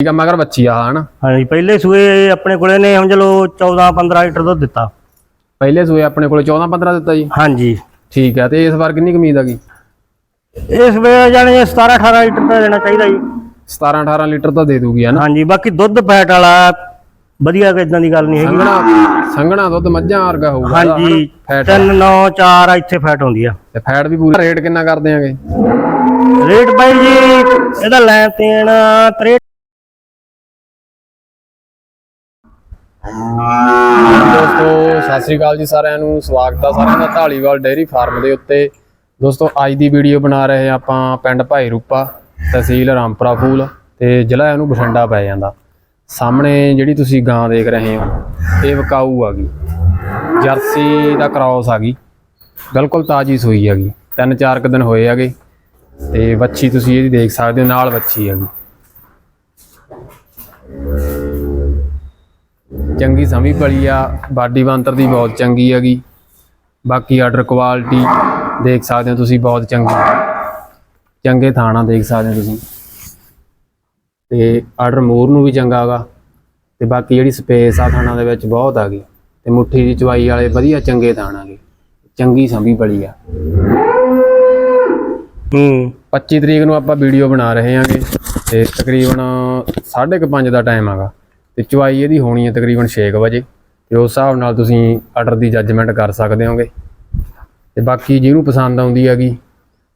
ਠੀਕ ਆ ਮਗਰ ਬੱਚੀ ਆ ਹਨਾ? ਹਾਂਜੀ ਪਹਿਲੇ ਸੂਏ ਆਪਣੇ ਕੋਲੇ ਨੇ ਸਮਝ ਲਓ 14 15 ਲੀਟਰ ਦੁੱਧ ਦਿੱਤਾ। ਪਹਿਲੇ ਸੂਏ ਆਪਣੇ ਕੋਲ 14 15 ਦਿੱਤਾ ਜੀ? ਹਾਂਜੀ। ਠੀਕ ਆ ਤੇ ਇਸ ਵਾਰ ਕਿੰਨੀ ਕਮੀਦ ਆ ਗਈ? ਇਸ ਵੇਲੇ ਜਾਣੇ 17 18 ਲੀਟਰ ਦਾ ਦੇਣਾ ਚਾਹੀਦਾ ਜੀ। 17 18 ਲੀਟਰ ਤਾਂ ਦੇ ਦੂਗੀ ਹਨਾ? ਹਾਂਜੀ ਬਾਕੀ ਦੁੱਧ ਫੈਟ ਵਾਲਾ ਵਧੀਆ ਕਿ ਇਦਾਂ ਦੀ ਗੱਲ ਨਹੀਂ ਹੈਗੀ। ਸੰਘਣਾ ਸੰਘਣਾ ਦੁੱਧ ਮੱਝਾਂ ਵਰਗਾ ਹੋਊਗਾ ਹਾਂਜੀ ਫੈਟ 3 9 4 ਇੱਥੇ ਫੈਟ ਹੁੰਦੀ ਆ। ਤੇ ਫੈਟ ਵੀ ਪੂਰਾ ਰੇਟ ਕਿੰਨਾ ਕਰ ਦਿਆਂਗੇ? ਰੇਟ ਬਾਈ ਜੀ ਇਹਦਾ ਲੈਣ ਦੇਣ 63 ਦੋਸਤੋ, ਸਤਿ ਸ੍ਰੀ ਅਕਾਲ ਜੀ ਸਾਰਿਆਂ ਨੂੰ। ਸਵਾਗਤ ਆ ਸਾਰਿਆਂ ਦਾ ਢਾਲੀਵਾਲ ਡੇਅਰੀ ਫਾਰਮ ਦੇ ਉੱਤੇ। ਦੋਸਤੋ, ਅੱਜ ਦੀ ਵੀਡੀਓ ਬਣਾ ਰਹੇ ਹਾਂ ਆਪਾਂ ਪਿੰਡ ਭਾਈ ਰੂਪਾ, ਤਹਿਸੀਲ ਰਾਮਪੁਰਾ ਫੂਲ ਤੇ ਜ਼ਿਲ੍ਹਾ ਇਹਨੂੰ ਬਠਿੰਡਾ ਪੈ ਜਾਂਦਾ। ਸਾਹਮਣੇ ਜਿਹੜੀ ਤੁਸੀਂ ਗਾਂ ਦੇਖ ਰਹੇ ਹੋ, ਇਹ ਵਕਾਊ ਆ ਗਈ ਜਰਸੀ ਦਾ ਕ੍ਰਾਸ ਆ ਗਈ ਬਿਲਕੁਲ ਤਾਜੀ ਸੂਈ ਹੈਗੀ। ਤਿੰਨ ਚਾਰ ਕੁ ਦਿਨ ਹੋਏ ਹੈਗੇ ਤੇ ਵੱਛੀ ਤੁਸੀਂ ਇਹਦੀ ਦੇਖ ਸਕਦੇ ਹੋ, ਨਾਲ ਵੱਛੀ ਹੈਗੀ। ਚੰਗੀ ਸਮੀ ਪਲੀ ਆ ਬਾਡੀ ਬੰਤਰ ਦੀ ਬਹੁਤ ਚੰਗੀ ਹੈਗੀ। ਬਾਕੀ ਆਰਡਰ ਕੁਆਲਿਟੀ ਦੇਖ ਸਕਦੇ ਹੋ ਤੁਸੀਂ ਬਹੁਤ ਚੰਗੀ। ਚੰਗੇ ਥਾਣਾ ਦੇਖ ਸਕਦੇ ਹੋ ਤੁਸੀਂ। ਤੇ ਆਰਡਰ ਮੋਰ ਨੂੰ ਵੀ ਚੰਗਾ ਹੈਗਾ ਤੇ ਬਾਕੀ ਜਿਹੜੀ ਸਪੇਸ ਆ ਥਾਣਾ ਦੇ ਵਿੱਚ ਬਹੁਤ ਆ ਗਈ। ਤੇ ਮੁੱਠੀ ਦੀ ਚਵਾਈ ਵਾਲੇ ਵਧੀਆ ਚੰਗੇ ਥਾਣਾ ਗੇ। ਚੰਗੀ ਸਮੀ ਪਲੀ ਆ। ਹੂੰ। 25 ਤਰੀਕ ਨੂੰ ਆਪਾਂ ਵੀਡੀਓ ਬਣਾ ਰਹੇ ਹਾਂਗੇ ਤੇ ਤਕਰੀਬਨ 5:30 ਦਾ ਟਾਈਮ ਹੈਗਾ ਤੇ ਚੁਆਈ ਇਹਦੀ ਹੋਣੀ ਹੈ ਤਕਰੀਬਨ 6 ਵਜੇ। ਤੇ ਉਸ ਹਿਸਾਬ ਨਾਲ ਤੁਸੀਂ ਆਰਡਰ ਦੀ ਜੱਜਮੈਂਟ ਕਰ ਸਕਦੇ ਹੋਗੇ। ਤੇ ਬਾਕੀ ਜਿਹਨੂੰ ਪਸੰਦ ਆਉਂਦੀ ਹੈਗੀ,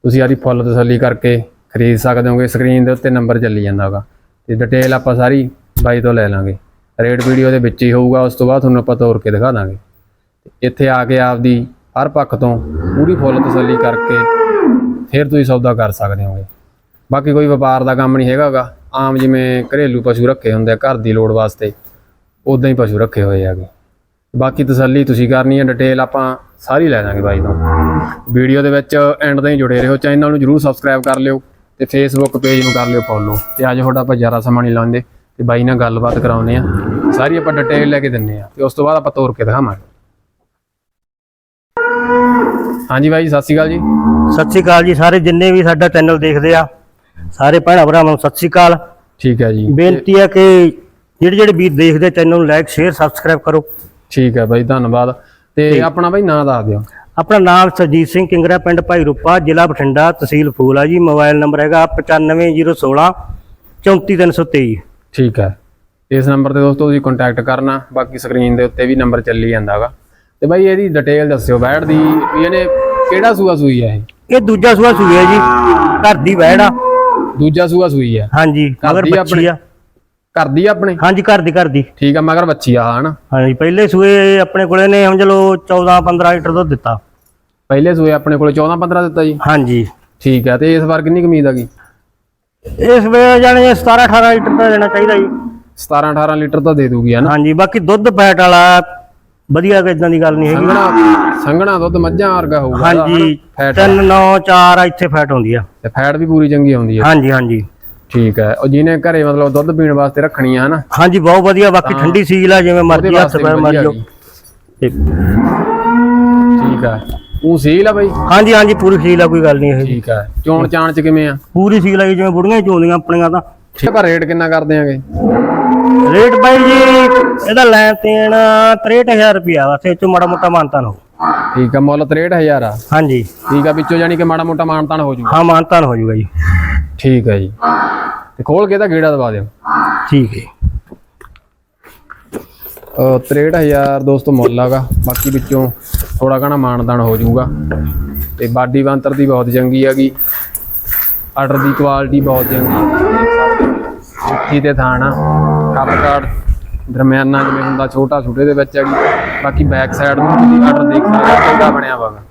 ਤੁਸੀਂ ਆਦੀ ਫੁੱਲ ਤਸੱਲੀ ਕਰਕੇ ਖਰੀਦ ਸਕਦੇ ਹੋਗੇ। ਸਕਰੀਨ ਦੇ ਉੱਤੇ ਨੰਬਰ ਚੱਲੀ ਜਾਂਦਾ ਹੈਗਾ। ਤੇ ਡਿਟੇਲ ਆਪਾਂ ਸਾਰੀ ਬਾਈ ਤੋਂ ਲੈ ਲਾਂਗੇ। ਰੇਟ ਵੀਡੀਓ ਦੇ ਵਿੱਚ ਹੀ ਹੋਊਗਾ, ਉਸ ਤੋਂ ਬਾਅਦ ਤੁਹਾਨੂੰ ਆਪਾਂ ਤੋਰ ਕੇ ਦਿਖਾ ਦਾਂਗੇ। ਇੱਥੇ ਆ ਕੇ ਆਪਦੀ ਹਰ ਪੱਖ ਤੋਂ ਪੂਰੀ ਫੁੱਲ ਤਸੱਲੀ ਕਰਕੇ ਫਿਰ ਤੁਸੀਂ ਸੌਦਾ ਕਰ ਸਕਦੇ ਹੋਗੇ। ਬਾਕੀ ਕੋਈ ਵਪਾਰ ਦਾ ਕੰਮ ਨਹੀਂ ਹੈਗਾਗਾ। ਆਮ ਜਿਵੇਂ ਘਰੇਲੂ ਪਸ਼ੂ ਰੱਖੇ ਹੁੰਦੇ ਆ, ਘਰ ਦੀ ਲੋੜ ਵਾਸਤੇ ਉਦਾਂ ਹੀ ਪਸ਼ੂ ਰੱਖੇ ਹੋਏ ਹੈਗੇ। ਬਾਕੀ ਤਸੱਲੀ ਤੁਸੀਂ ਕਰਨੀ ਹੈ ਡਿਟੇਲ ਆਪਾਂ ਸਾਰੀ ਲੈ ਦਾਂਗੇ ਬਾਈ ਤੋਂ। ਵੀਡੀਓ ਦੇ ਵਿੱਚ ਐਂਡ ਤਾਈਂ ਜੁੜੇ ਰਹੋ ਚੈਨਲ ਨੂੰ ਜਰੂਰ ਸਬਸਕ੍ਰਾਈਬ ਕਰ ਲਿਓ ਤੇ ਫੇਸਬੁੱਕ ਪੇਜ ਨੂੰ ਕਰ ਲਿਓ ਫੋਲੋ ਤੇ ਅੱਜ ਤੁਹਾਡਾ ਆਪਾਂ ਜ਼ਿਆਦਾ ਸਮਾਂ ਨਹੀਂ ਲਾਉਂਦੇ, ਤੇ ਬਾਈ ਨਾਲ ਗੱਲਬਾਤ ਕਰਾਉਂਦੇ ਆ। ਸਾਰੀ ਆਪਾਂ ਡਿਟੇਲ ਲੈ ਕੇ ਦਿੰਨੇ ਆ, ਤੇ ਉਸ ਤੋਂ ਬਾਅਦ ਆਪਾਂ ਤੋਰ ਕੇ ਦਿਖਾਵਾਂਗੇ। ਹਾਂਜੀ ਬਾਈ, ਸਤਿ ਸ਼੍ਰੀ ਅਕਾਲ ਜੀ। ਸਤਿ ਸ਼੍ਰੀ ਅਕਾਲ ਜੀ, ਸਾਰੇ ਜਿੰਨੇ ਵੀ ਸਾਡਾ ਚੈਨਲ ਦੇਖਦੇ ਆ ਸਾਰੇ ਭੈਣਾਂ ਭਰਾਵਾਂ ਨੂੰ ਸਤਿ ਸ਼੍ਰੀ ਅਕਾਲ। ਠੀਕ ਹੈ ਜੀ। ਬੇਨਤੀ ਹੈ ਕਿ ਜਿਹੜੇ ਜਿਹੜੇ ਵੀਰ ਦੇਖਦੇ ਚੈਨਲ ਨੂੰ ਲਾਈਕ ਸ਼ੇਅਰ ਸਬਸਕ੍ਰਾਈਬ ਕਰੋ। ਠੀਕ ਹੈ ਬਾਈ ਧੰਨਵਾਦ। ਤੇ ਆਪਣਾ ਬਾਈ ਨਾਂ ਦੱਸ ਦਿਓ। ਆਪਣਾ ਨਾਮ ਸਰਜੀਤ ਸਿੰਘ ਕਿੰਗਰਾ ਪਿੰਡ ਭਾਈ ਰੂਪਾ ਜ਼ਿਲ੍ਹਾ ਬਠਿੰਡਾ ਤਹਿਸੀਲ ਫੂਲ ਆ ਜੀ। ਮੋਬਾਈਲ ਨੰਬਰ ਹੈਗਾ 95016 34323 ਠੀਕ ਹੈ। ਇਸ ਨੰਬਰ ਤੇ ਦੋਸਤੋ ਤੁਸੀਂ ਕੰਟੈਕਟ ਕਰਨਾ। ਬਾਕੀ ਸਕਰੀਨ ਦੇ ਉੱਤੇ ਵੀ ਨੰਬਰ ਚੱਲੀ ਜਾਂਦਾਗਾ। ਤੇ ਬਾਈ ਇਹਦੀ ਡਿਟੇਲ ਦੱਸਿਓ ਬੈੜ ਦੀ ਇਹਨੇ ਕਿਹੜਾ ਸੂਆ ਸੂਈ ਹੈ ਇਹ? ਇਹ ਦੂਜਾ ਸੂਆ ਸੂਆ ਜੀ। ਘਰ ਦੀ ਆ। ਦੂਜਾ ਸੂਆ ਸੂਈ ਹੈ ਹਾਂਜੀ ਮਗਰ ਬੱਚੀ ਆਪਣੇ? ਆ। ਘਰ ਦੀ ਆਪਣੇ? ਹਾਂਜੀ ਘਰ ਦੀ ਘਰ ਦੀ। ਠੀਕ ਆ ਮਗਰ ਬੱਚੀ ਆ ਹਨਾ? ਹਾਂਜੀ ਪਹਿਲੇ ਸੂਏ ਆਪਣੇ ਕੋਲੇ ਨੇ ਸਮਝ ਲਓ 14 15 ਲੀਟਰ ਦੁੱਧ ਦਿੱਤਾ। ਪਹਿਲੇ ਸੂਏ ਆਪਣੇ ਕੋਲ 14 15 ਦਿੱਤਾ ਜੀ? ਹਾਂਜੀ। ਠੀਕ ਹੈ ਤੇ ਇਸ ਵਾਰ ਕਿੰਨੀ ਕਮੀਦ ਆ ਗਈ? ਇਸ ਵੇਲੇ ਜਾਣੇ 17 18 ਲੀਟਰ ਦਾ ਦੇਣਾ ਚਾਹੀਦਾ ਜੀ। 17 18 ਲੀਟਰ ਤਾਂ ਦੇ ਦੂਗੀ ਹਨਾ? ਹਾਂਜੀ ਬਾਕੀ ਦੁੱਧ ਫੈਟ ਵਾਲਾ ਵਧੀਆ ਕਿ ਇਦਾਂ ਦੀ ਗੱਲ ਨਹੀਂ ਹੈਗੀ। ਸੰਘਣਾ ਸੰਘਣਾ ਦੁੱਧ ਮੱਝਾਂ ਵਰਗਾ ਹੋਊਗਾ। ਹਾਂਜੀ ਫੈਟ 3 9 4 ਇੱਥੇ ਫੈਟ ਹੁੰਦੀ ਆ। ਤੇ ਫੈਟ ਵੀ ਪੂਰੀ ਚੰਗੀ ਆਉਂਦੀ ਹੈ ਹਾਂਜੀ ਹਾਂਜੀ। ਠੀਕ ਹੈ ਉਹ ਜਿਹਨੇ ਘਰੇ ਮਤਲਬ ਦੁੱਧ ਪੀਣ ਵਾਸਤੇ ਰੱਖਣੀ ਆ ਹਨਾ? ਹਾਂਜੀ ਬਹੁਤ ਵਧੀਆ। ਬਾਕੀ ਠੰਡੀ ਸੀਲ ਆ ਜਿਵੇਂ ਮਰਜ਼ੀ ਹੱਥ ਪੈਰ ਮਾਰ ਜਾਓ ਠੀਕ ਹੈ ਉਹ ਸੀਲ ਆ ਬਾਈ? ਹਾਂਜੀ ਹਾਂਜੀ ਪੂਰੀ ਸੀਲ ਆ ਕੋਈ ਗੱਲ ਨਹੀਂ ਇਹ। ਠੀਕ ਹੈ ਚੋਣ ਚਾਣ ਚ ਕਿਵੇਂ ਆ? ਪੂਰੀ ਸੀਲ ਆ ਜਿਵੇਂ ਬੁੜੀਆਂ ਚੋਂਦੀਆਂ ਆਪਣੀਆਂ ਤਾਂ। ਠੀਕ ਹੈ ਪਰ ਰੇਟ ਕਿੰਨਾ ਕਰ ਦਿਆਂਗੇ ਰੇਟ ਬਾਈ ਜੀ ਇਹਦਾ ਲੈਣ ਦੇਣ 63000 ਰੁਪਿਆ ਵਾ ਤੇ ਚੋਂ ਮਾੜਾ ਮੋਟਾ ਮਾਨਤਾ ਹੋ ਠੀਕ ਆ ਮੁੱਲ 63000 ਆ। ਹਾਂਜੀ। ਠੀਕ ਆ ਵਿੱਚੋਂ ਜਾਨੀ ਕਿ ਮਾੜਾ ਮੋਟਾ ਮਾਨਤਾਨ ਹੋ ਜੂਗਾ ਹਾਂ ਮਾਨਤਾ ਹੋ ਜਾਊਗਾ ਜੀ। ਠੀਕ ਹੈ ਜੀ। ਤੇ ਖੋਲ ਕੇ ਤਾਂ ਗੇੜਾ ਦਵਾ ਦਿਓ। ਠੀਕ ਹੈ। ਅਹ 63000 ਦੋਸਤੋ ਮੁੱਲ ਆਗਾ। ਬਾਕੀ ਵਿੱਚੋਂ ਥੋੜਾ ਘਣਾ ਮਾਨਦਾਨ ਹੋ ਜਾਊਗਾ। ਤੇ ਬਾਡੀ ਬੰਤਰ ਦੀ ਬਹੁਤ ਚੰਗੀ ਹੈਗੀ ਆਰਡਰ ਦੀ ਕੁਆਲਿਟੀ ਬਹੁਤ ਚੰਗੀ ਚਿੱਠੀ ਤੇ ਥਾਣਾ ਕੱਪ ਕਾਰਡ ਦਰਮਿਆਨਾ ਜਿਵੇਂ ਹੁੰਦਾ, ਛੋਟਾ ਛੋਟੇ ਦੇ ਵਿੱਚ ਹੈਗੀ। ਬਾਕੀ ਬੈਕ ਸਾਈਡ ਨੂੰ ਤੁਸੀਂ ਆਰਡਰ ਦੇਖ ਸਕਦੇ ਹੋ ਕਿੰਦਾ ਬਣਿਆ ਹੋਗਾ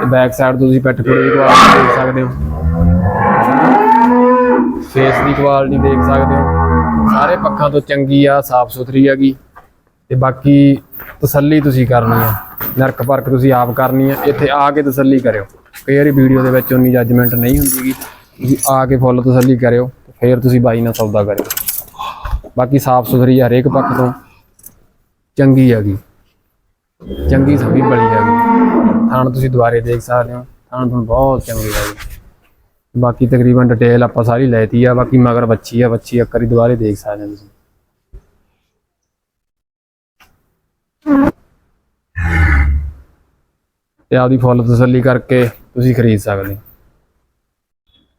ਤੇ ਬੈਕ ਸਾਈਡ ਤੋਂ ਤੁਸੀਂ ਪੈਟ ਕੋਲ ਦੀ ਕੁਆਲਿਟੀ ਦੇਖ ਸਕਦੇ ਹੋ। ਫੇਸ ਦੀ ਕੁਆਲਿਟੀ ਦੇਖ ਸਕਦੇ ਹੋ। ਸਾਰੇ ਪੱਖਾਂ ਤੋਂ ਚੰਗੀ ਆ, ਸਾਫ਼ ਸੁਥਰੀ ਹੈਗੀ। ਤੇ ਬਾਕੀ ਤਸੱਲੀ ਤੁਸੀਂ ਕਰਨੀ ਆ। ਨਰਕ ਪਰਖ ਤੁਸੀਂ ਆਪ ਕਰਨੀ ਆ। ਇੱਥੇ ਆ ਕੇ ਤਸੱਲੀ ਕਰਿਓ। ਕਈ ਵਾਰੀ ਵੀਡੀਓ ਦੇ ਵਿੱਚ ਉਨੀ ਜੱਜਮੈਂਟ ਨਹੀਂ ਹੁੰਦੀਗੀ ਤੁਸੀਂ ਆ ਕੇ ਫੁੱਲ ਤਸੱਲੀ ਕਰਿਓ। ਫਿਰ ਤੁਸੀਂ ਬਾਈ ਨਾਲ ਸੌਦਾ ਕਰਿਓ। ਬਾਕੀ ਸਾਫ਼ ਸੁਥਰੀ ਆ ਹਰੇਕ ਪੱਖ ਤੋਂ। ਚੰਗੀ ਹੈਗੀ। ਚੰਗੀ ਸਭੀ ਬੜੀ ਹੈਗੀ। ਥਾਣ ਤੁਸੀਂ ਦੁਬਾਰੇ ਦੇਖ ਸਕਦੇ ਹੋ। ਥਾਣ ਤੁਹਾਨੂੰ ਬਹੁਤ ਚੰਗੀ ਹੈਗੀ। ਬਾਕੀ ਤਕਰੀਬਨ ਡਿਟੇਲ ਆਪਾਂ ਸਾਰੀ ਲੈਤੀ ਆ, ਬਾਕੀ ਮਗਰ ਬੱਚੀ ਆ ਬੱਚੀ ਇੱਕ ਵਾਰੀ ਦੁਬਾਰੇ ਦੇਖ ਸਕਦੇ ਹੋ ਤੁਸੀਂ। ਤੇ ਆਪਦੀ ਫੁੱਲ ਤਸੱਲੀ ਕਰਕੇ ਤੁਸੀਂ ਖਰੀਦ ਸਕਦੇ